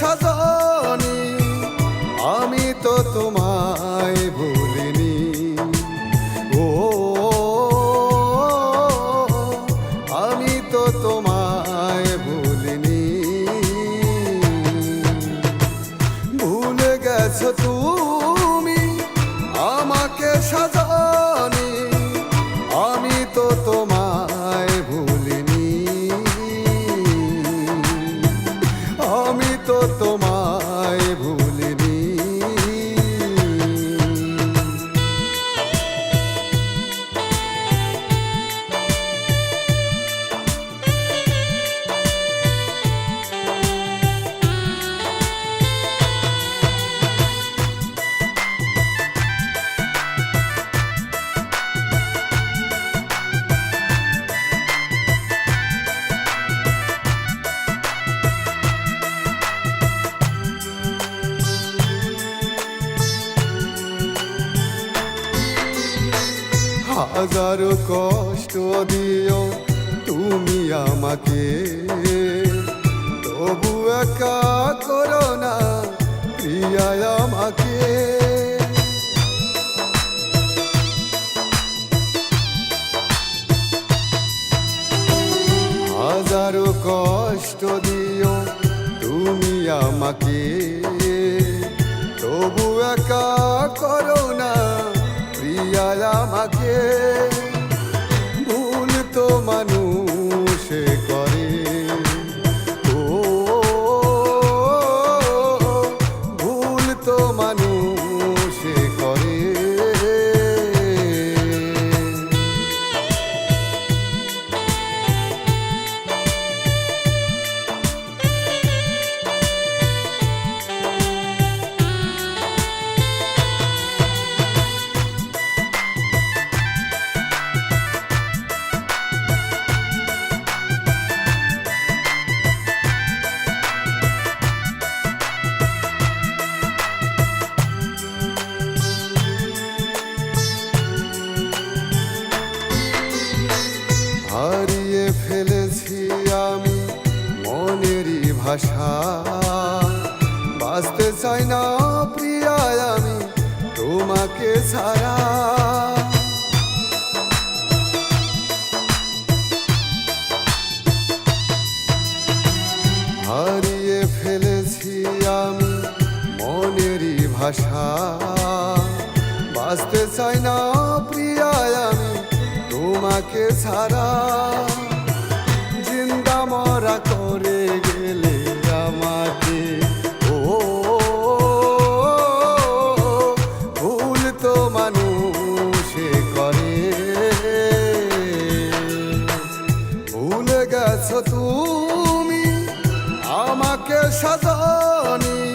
সাজনি আমি তো তোমায় ভুলিনি। ও আমি তো তোমায় ভুলিনি। ভুলে গেছো তুমি হাজারো কষ্ট দিও তুমি আমাকে। তবু একা করো না প্রিয়া আমাকে। হাজারো কষ্ট দিও তুমি আমাকে। তো ভাষা। বাঁচতে চাই না প্রিয়া আমি, তোমাকে ছাড়া। হারিয়ে ফেলেছি আমি মনেরই ভাষা। বাঁচতে চাই না প্রিয়া আমি, তোমাকে ছাড়া। গেছো তুমি? আমাকে সাজনি